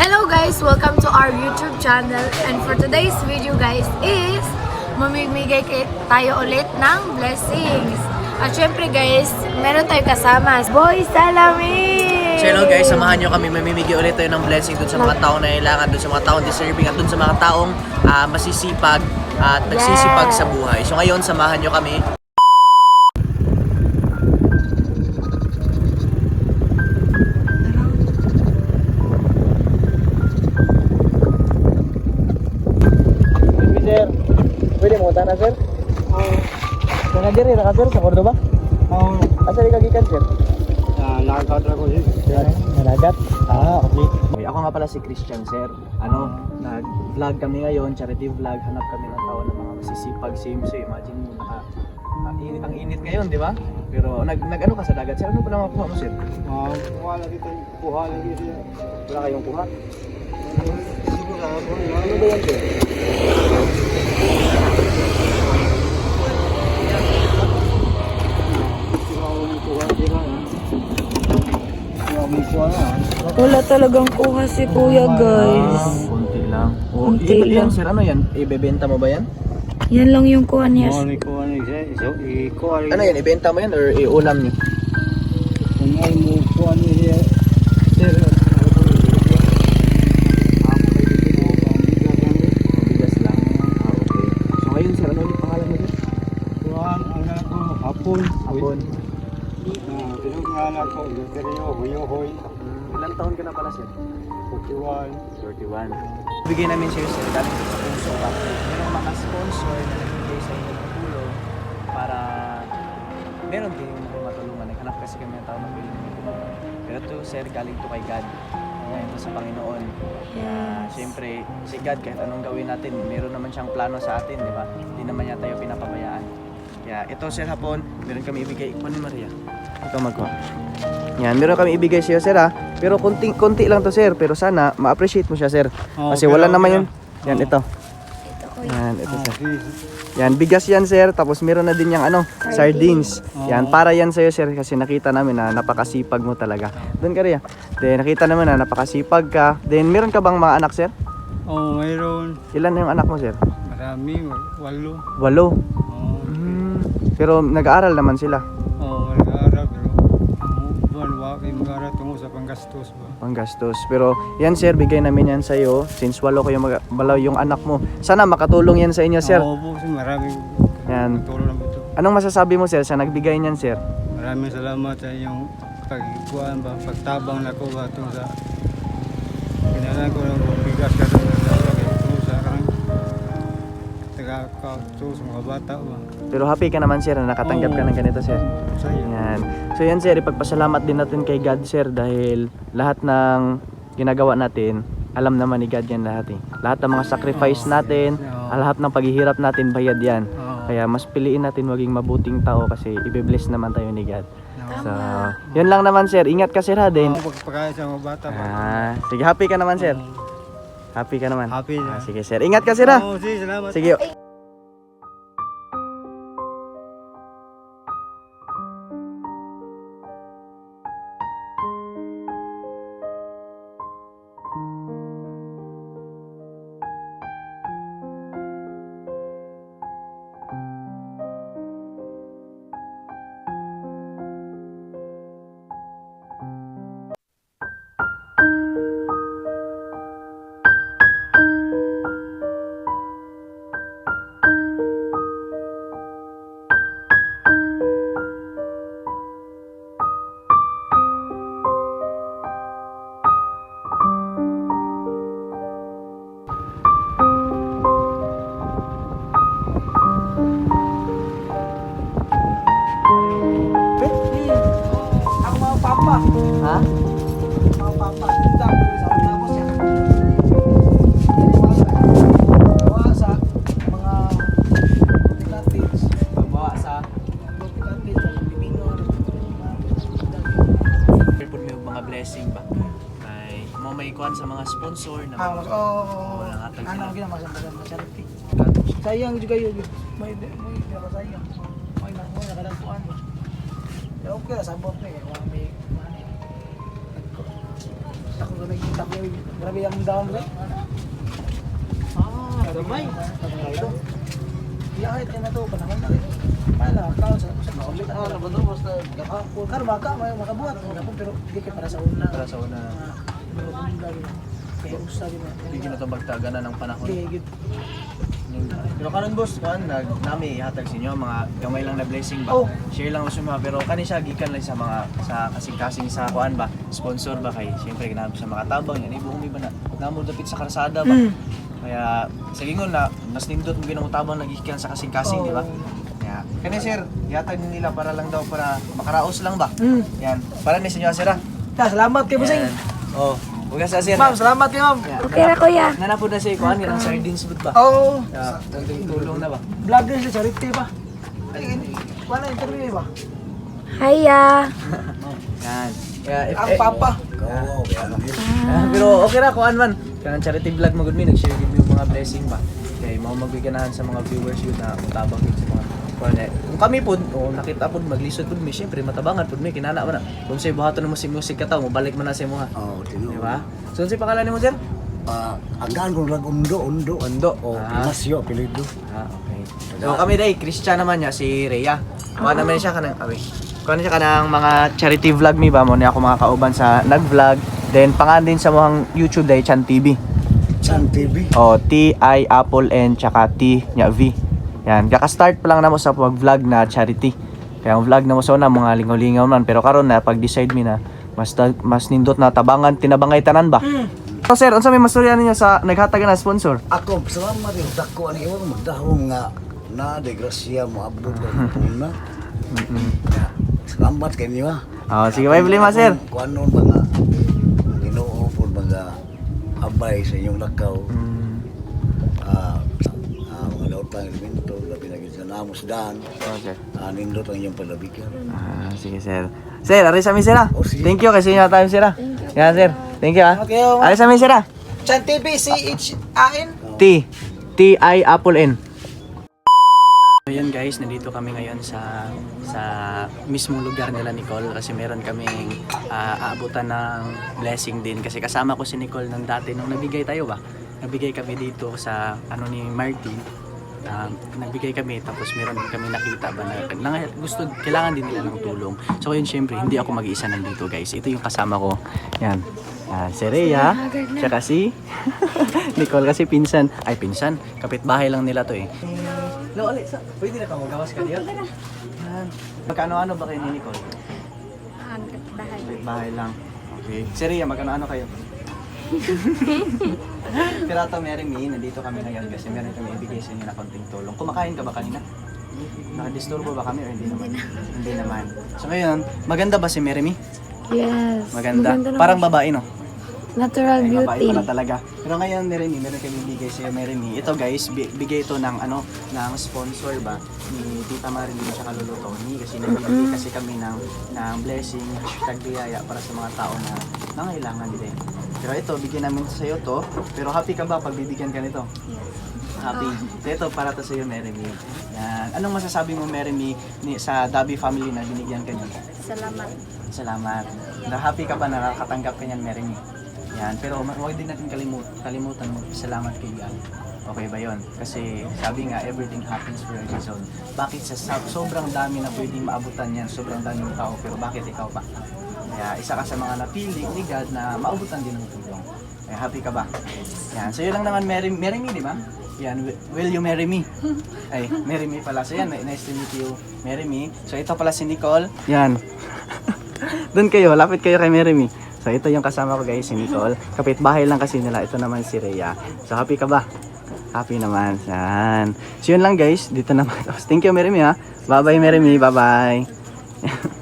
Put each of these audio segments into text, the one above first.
Hello guys! Welcome to our YouTube channel and for today's video guys is mamimigay tayo ulit ng blessings. At syempre guys, meron tayo kasama. Boy Salamin! So hello guys, samahan nyo kami. Mamimigay ulit tayo ng blessing dun sa mga taong nangailangan, dun sa mga taong deserving, at dun sa mga taong ah, masisipag at nagsisipag sa buhay. So ngayon, samahan nyo kami. Mo na sir? Oo. Kaya nga diri na sir, sa Cordoba? Oo. Asa di kagikan sir? Ah, nakakad ako si Nalagat? Ah, okay. Ako nga pala si Christian, sir. Ano, nag-vlog kami ngayon, charity vlog. Hanap kami ng tao na mga masisipag, same so Imagine mo, naka, ang, init, ang init ngayon, di ba? Pero nag, nag ano ka sa dagat, sir? Ano pa lang makuha mo, sir? Ah, kuha lagi tayo, kuha lagi siya. Wala kayong kuha? Siguro. Ano ba yan, sir? Wala talagang kuha si kuya guys. Konti lang. Oh, Konti i- yan, lang. sir. Ano yan? Ibebenta mo ba yan? Yan lang yung kuha niya. Ano yan? Ibenta mo yan or iulam niyo? Na pala, sir? 41. 31. Bigay namin sa'yo sir, galing sa sponsor ka. Merong mga sponsor na nagbigay sa inyo ng tulong para meron kayong mga matulungan. Naghanap kasi kami ng tao na pwede. Pero to sir, galing to kay God. Kaya ito sa Panginoon. Kaya siyempre, si God kahit anong gawin natin, meron naman siyang plano sa atin, di ba? Hindi naman niya tayo pinapabayaan. Kaya ito sir hapon, meron kami ibigay. Kunin Maria. Ito magkuha. Yan, meron kami ibigay sa'yo sir ha. Pero konti, konti lang to sir. Pero sana ma-appreciate mo siya sir. Oh, Kasi okay wala lang, naman okay yun. Yan, Oo. ito. Ito kuya. Yan, ito sir. please. Yan, bigas yan sir. Tapos meron na din yung ano, sardines. Oo. Yan, para yan sa'yo sir. Kasi nakita namin na napakasipag mo talaga. Doon ka rin Then nakita namin na napakasipag ka. Then meron ka bang mga anak sir? Oh, mayroon. Ilan na yung anak mo sir? Marami, walo. Walo. Oh, Hmm. Pero nag-aaral naman sila. oh nag-aaral pero ang buwan wa kay panggastos ba. Panggastos. Pero yan sir, bigay namin yan sa'yo. Since walo kayo mag- walo yung anak mo. Sana makatulong yan sa inyo sir. Oo po, sir, maraming Yan. tulong naman ito. Anong masasabi mo sir sa nagbigay niyan sir? Maraming salamat sa inyong pagkuhan ba, pagtabang na ko ba ito sa kinalan ko ng bigas ka sa sa taga ka ito sa mga bata ba. Pero happy ka naman sir na nakatanggap ka ng ganito sir. Yan. So yan sir, ipagpasalamat din natin kay God sir dahil lahat ng ginagawa natin, alam naman ni God yan lahat eh. Lahat ng mga sacrifice natin, lahat ng paghihirap natin, bayad yan. Kaya mas piliin natin maging mabuting tao kasi ibe-bless naman tayo ni God. So, yun lang naman sir. Ingat ka sir ha din. Oo, sa mga bata ba. Ah, sige, happy ka naman sir. Happy ka naman. Happy. Ah, sige sir. Ingat ka sir ha. Oo, sige, salamat. Sige. Mga blessing ba? May mo may kuan sa mga sponsor na Ah, mas oh, Wala nga tag ano sila. gina mas mas charity. Sayang juga yun. May may pero sayang. May na kuan ba. Ya okay lah sabot ni. Wa may money. Ako na nakikita ko yung grabe ang daon rin. Ah, damay. Ito. Iyahit ka na to, panahon na rin. Pala, kao sa sa kaulit. Ah, na ba to? Basta, ah, kung karo maka, may makabuhat. Makabuhat, pero hindi ka para sa una. Para sa una. Ah, pero kung gawin. Kaya na. Bigyan na itong magtaga na ng panahon. Okay, good. Pero karon boss, kan nag nami ihatag sa inyo mga gamay lang na blessing ba. Oh. Share lang sa mga pero kani siya gikan lang sa mga sa kasing-kasing sa kuan ba, sponsor ba kay siyempre ganahan sa mga tabang yan ibuhong iba na namo dapit sa karsada ba. Kaya sa gingon na mas nindot mo ginang tabang lagi gikan sa kasing-kasing, di ba? Kaya kani sir, ihatag nila para lang daw para makaraos lang ba. Mm. Yan, para ni sa inyo sir. ah. Ta, salamat kay Busing. Oh, Huwag sa sir. Ma'am, salamat kay ma'am. Yan. Okay na kuya. Nanapod na si kuan girang sardines bud ba. Oo. Yeah, tulong na ba? Vlogger sa charity pa. Ay, wala interview ba? Hiya. Yan. Kaya if, Ang papa. Ah, pero okay ra kuan man. Kanang charity vlog mo gud mi nag-share yung mga blessing ba. Kay mao magbiganahan sa mga viewers yun na mutabang gid sa mga eh. Kung kami pod o nakita pod maglisod pod mi syempre matabangan pod mi kinana man na. Kung say buhaton mo si music ka taw mo balik man na sa imo ha. Oh, tino. Di ba? So unsay pangalan nimo sir? Ah, anggan ko lag undo, undo. Ondo. Oh, Ah. Ignacio apelyido. Ah, okay. So kami day, Christian naman niya, si Rhea. Kuha naman siya kanang, awi. Kuha siya kanang mga charity vlog mi ba mo niya ako mga kauban sa nag-vlog. Then pangalan din sa mga YouTube day, Chan TV. Chan TV. O, T, I, Apple, N, tsaka T, nya V. Yan, kaka-start pa lang na mo sa pag-vlog na charity. Kaya ang vlog na mo sa una, mga lingaw-lingaw man. Pero karon na, pag-decide mi na, mas, mas nindot na tabangan, tinabangay tanan ba? So sir, unsa may masturya ninyo sa naghatag na sponsor? Ako, salamat rin. Dako ani iwan magdahong nga na degrasya mo abot ko puna. Salamat kay niyo. ah. Oh, sige, may problema sir. Kung ano mga Ginoo po mga abay sa inyong lakaw. Mm. Ah, ah, mga daotang elemento, daan. Oh, sir. Ah, nindot ang inyong palabigan. Ah, sige sir. Sir, aris sa amin sir ah. Oh, sige. Thank you kasi nga tayo sir ah. Yan sir. Thank you ah. Okay, oh. Aris sa amin sir ah. Chan TV, C-H-A-N. T. T I Apple N. Ayan guys, nandito kami ngayon sa sa mismong lugar nila Nicole kasi meron kaming ah, aabutan ng blessing din kasi kasama ko si Nicole nung dati nung nabigay tayo ba? Nabigay kami dito sa ano ni Martin. Um, nagbigay kami tapos meron din kami nakita ba na, na gusto kailangan din nila ng tulong. So yun syempre hindi ako mag-iisa nandito guys. Ito yung kasama ko. Yan. Ah, si Rhea, tsaka si Nicole kasi pinsan. Ay pinsan, kapitbahay lang nila to eh. Ali, sa, pwede na ka magawas ka diyan. Yan. Magkano-ano ba kayo ni Nicole? Kapitbahay lang. Okay. Si Rhea, magkano-ano kayo? Pero ito, Mary Me, nandito kami ngayon kasi meron kami ibigay sa inyo na konting tulong. Kumakain ka ba kanina? Nakadisturbo ba kami o hindi naman? hindi naman. So ngayon, maganda ba si Mary Me? Yes. Maganda. naman Parang siya. babae, no? Natural Ay, beauty. pala talaga. Pero ngayon, Mary Me, meron kami bigay sa Mary Me. Ito guys, bi- bigay ito ng ano, ng sponsor ba ni Tita Marilyn at Lolo Tony kasi nagbibigay kasi kami ng ng blessing, hashtag biyaya para sa mga tao na nangailangan din. Pero ito, bigyan namin sa iyo to. Pero happy ka ba pag bibigyan ka nito? Happy. Ito para to sa iyo, Mary Me. Yan. Anong masasabi mo, Mary Me, ni, sa Dabi family na binigyan ka niya? Salamat. Salamat. Na happy ka ba na nakatanggap ka niyan, Mary Me? Yan. Pero huwag din natin kalimut kalimutan mo. Salamat kay God. Okay ba yon? Kasi sabi nga, everything happens for a reason. Bakit sa sobrang dami na pwedeng maabutan yan, sobrang daming tao, pero bakit ikaw pa? Kaya isa ka sa mga napili ni God na maabutan din ng tulong. Kaya happy ka ba? Yan. So yun lang naman, marry, marry me, di ba? Yan, wi- will you marry me? Ay, marry me pala. So yan, nice to meet you, marry me. So ito pala si Nicole. Yan. Doon kayo, lapit kayo kay Mary Me. So ito yung kasama ko guys, si Nicole. Kapitbahay lang kasi nila. Ito naman si Rhea. So happy ka ba? Happy naman. Yan. So yun lang guys, dito naman. Thank you Mary Me ha. Bye bye Mary Me. Bye bye.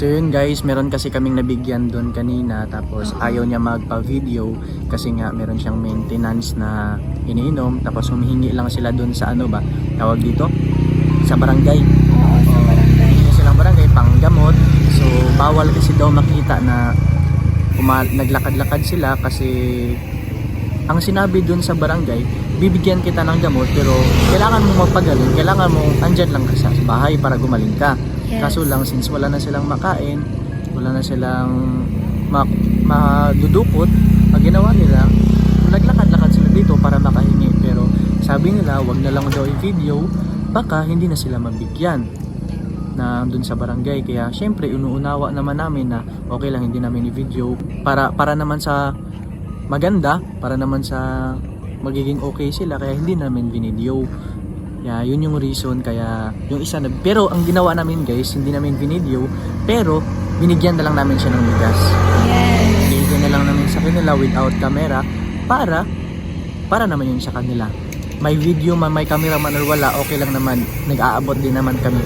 So yun guys, meron kasi kaming nabigyan doon kanina tapos ayaw niya magpa-video kasi nga meron siyang maintenance na iniinom tapos humihingi lang sila doon sa ano ba, tawag dito? Sa barangay. Oo, sa barangay. Humihingi silang barangay pang gamot. So bawal kasi daw makita na naglakad-lakad sila kasi ang sinabi dun sa barangay, bibigyan kita ng gamot pero kailangan mo magpagaling, kailangan mo andyan lang ka sa bahay para gumaling ka. Yes. Kaso lang, since wala na silang makain, wala na silang ma- madudukot, ang ginawa nila, naglakad-lakad sila dito para makahingi. Pero sabi nila, wag na lang daw i-video, baka hindi na sila mabigyan na dun sa barangay. Kaya syempre, inuunawa naman namin na okay lang hindi namin i-video para, para naman sa maganda, para naman sa magiging okay sila, kaya hindi namin binidyo. Yeah, yun yung reason kaya yung isa na pero ang ginawa namin guys, hindi namin binidyo pero binigyan na lang namin siya ng bigas. Yes. Binigyan na lang namin sa kanila without camera para para naman yun sa kanila. May video man, may camera man or wala, okay lang naman. Nag-aabot din naman kami.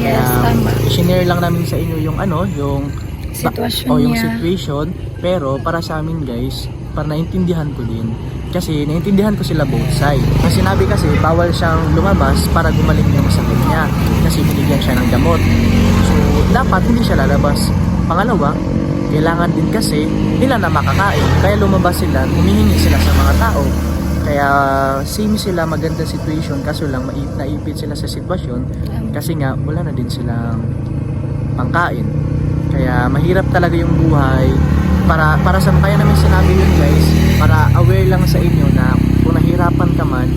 Yes, tama. i-share lang namin sa inyo yung ano, yung Sitwasyon o yung niya. situation. Pero para sa amin guys, para naintindihan ko din. Kasi naintindihan ko sila both side. Ang sinabi kasi, bawal siyang lumabas para gumaling yung sakit niya. Kasi binigyan siya ng gamot. So, dapat hindi siya lalabas. Pangalawa, kailangan din kasi nila na makakain. Kaya lumabas sila, humihingi sila sa mga tao. Kaya same sila maganda situation kaso lang mai- naipit sila sa sitwasyon kasi nga wala na din silang pangkain. Kaya mahirap talaga yung buhay. Para para sa kaya namin sinabi yun guys, para aware lang sa inyo na kung nahirapan ka man,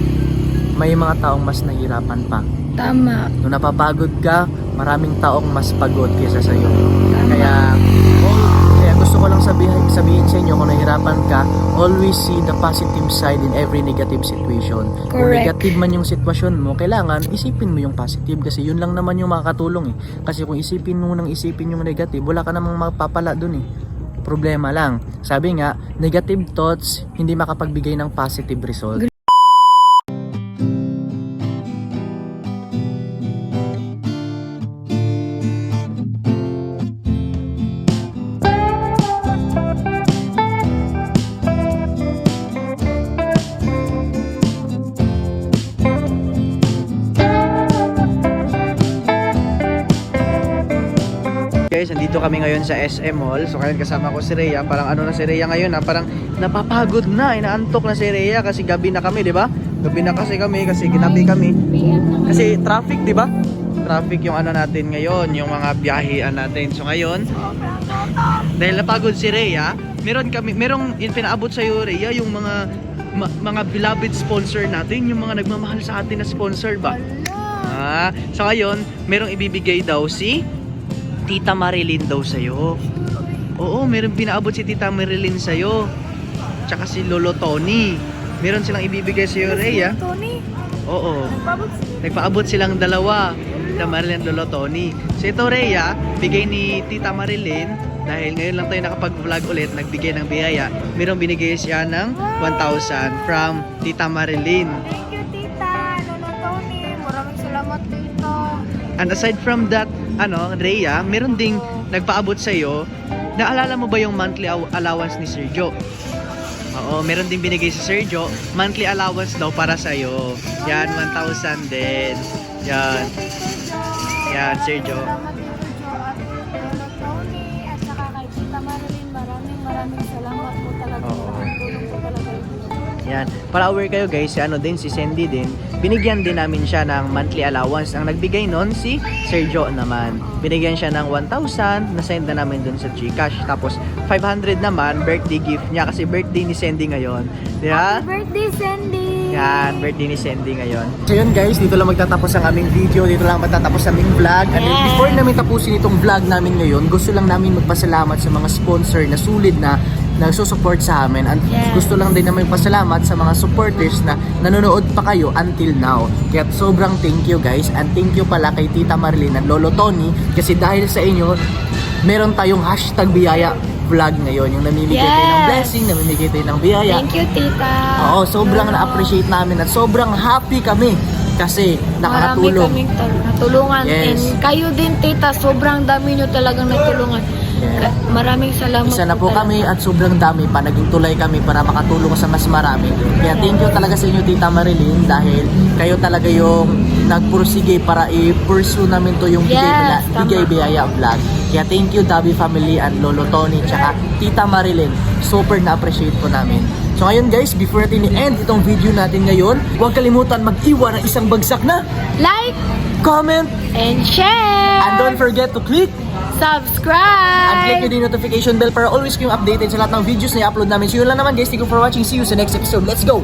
may mga taong mas nahirapan pa. Tama. Nung napapagod ka, maraming taong mas pagod kaysa sa iyo. Kaya all, kaya gusto ko lang sabihin, sabihin sa inyo kung nahihirapan ka, always see the positive side in every negative situation. Kung Correct. negative man yung sitwasyon mo, kailangan isipin mo yung positive kasi yun lang naman yung makakatulong eh. Kasi kung isipin mo nang isipin yung negative, wala ka namang mapapala dun eh. Problema lang. Sabi nga, negative thoughts hindi makapagbigay ng positive result. Guys, andito kami ngayon sa SM Mall. So ngayon kasama ko si Rhea. Parang ano na si Rhea ngayon ha? Parang napapagod na, inaantok na si Rhea kasi gabi na kami, di ba? Gabi na kasi kami kasi ginabi kami. Kasi traffic, di ba? Traffic yung ano natin ngayon, yung mga biyahean natin. So ngayon, dahil napagod si Rhea, meron kami, merong pinaabot sa iyo Rhea, yung mga ma- mga beloved sponsor natin, yung mga nagmamahal sa atin na sponsor ba? Ah, so ngayon, merong ibibigay daw si Tita Marilyn daw sa'yo. Oo, meron pinaabot si Tita Marilyn sa'yo. Tsaka si Lolo Tony. Meron silang ibibigay sa'yo, Rhea. Tony, Oo. Nagpaabot silang dalawa. Tita Marilyn, Lolo Tony. So ito, Rhea, bigay ni Tita Marilyn. Dahil ngayon lang tayo nakapag-vlog ulit, nagbigay ng biyaya. Meron binigay siya ng 1,000 from Tita Marilyn. Thank you, tita. Lolo Tony. Maraming salamat, tita. And aside from that, ano, Rhea, meron ding nagpaabot sa iyo. Naalala mo ba yung monthly allowance ni Sergio? Oo, meron ding binigay si Sergio. Monthly allowance daw para sa iyo. Yan, 1,000 din. Yan. Yan, Sergio. Salamat, Tito Jo at Lolo Tony. At saka maraming maraming salamat po talaga. Oo. Yan. Para aware kayo guys, si ano din, si Sandy din, binigyan din namin siya ng monthly allowance. Ang nagbigay nun, si Sergio naman. Binigyan siya ng 1,000, nasend na namin dun sa Gcash. Tapos, 500 naman, birthday gift niya kasi birthday ni Sandy ngayon. Di ba? Happy birthday, Sandy! Yan, birthday ni Sandy ngayon. So yun guys, dito lang magtatapos ang aming video, dito lang magtatapos ang aming vlog. And Yes. before namin tapusin itong vlog namin ngayon, gusto lang namin magpasalamat sa mga sponsor na sulit na nagsusupport sa amin at Yes. gusto lang din namin pasalamat sa mga supporters na nanonood pa kayo until now. Kaya sobrang thank you guys and thank you pala kay Tita Marilyn at Lolo Tony kasi dahil sa inyo, meron tayong hashtag biyaya vlog ngayon. Yung namimigay tayo ng Yes. blessing, namimigay tayo ng biyaya. Thank you, tita. Oo, sobrang Lolo. na-appreciate namin at sobrang happy kami kasi nakakatulong. Marami kaming tul- natulungan. Yes. And kayo din, tita, sobrang dami nyo talagang natulungan. Maraming salamat Isa na po talaga. kami at sobrang dami pa. Naging tulay kami para makatulong sa mas marami. Kaya thank you talaga sa inyo, Tita Marilyn, dahil kayo talaga yung nagpursige para i-pursue namin to yung Yes. Bigay Biyaya vlog. Kaya thank you, Dabi family and Lolo Tony, tsaka Tita Marilyn. Super na-appreciate po namin. So ngayon guys, before natin i-end itong video natin ngayon, huwag kalimutan mag-iwan ng isang bagsak na Like comment and share! and don't forget to click Subscribe! and click nyo notification bell para always kayong updated sa lahat ng videos na i-upload namin. So yun lang naman guys, thank you for watching. See you sa next episode. Let's go!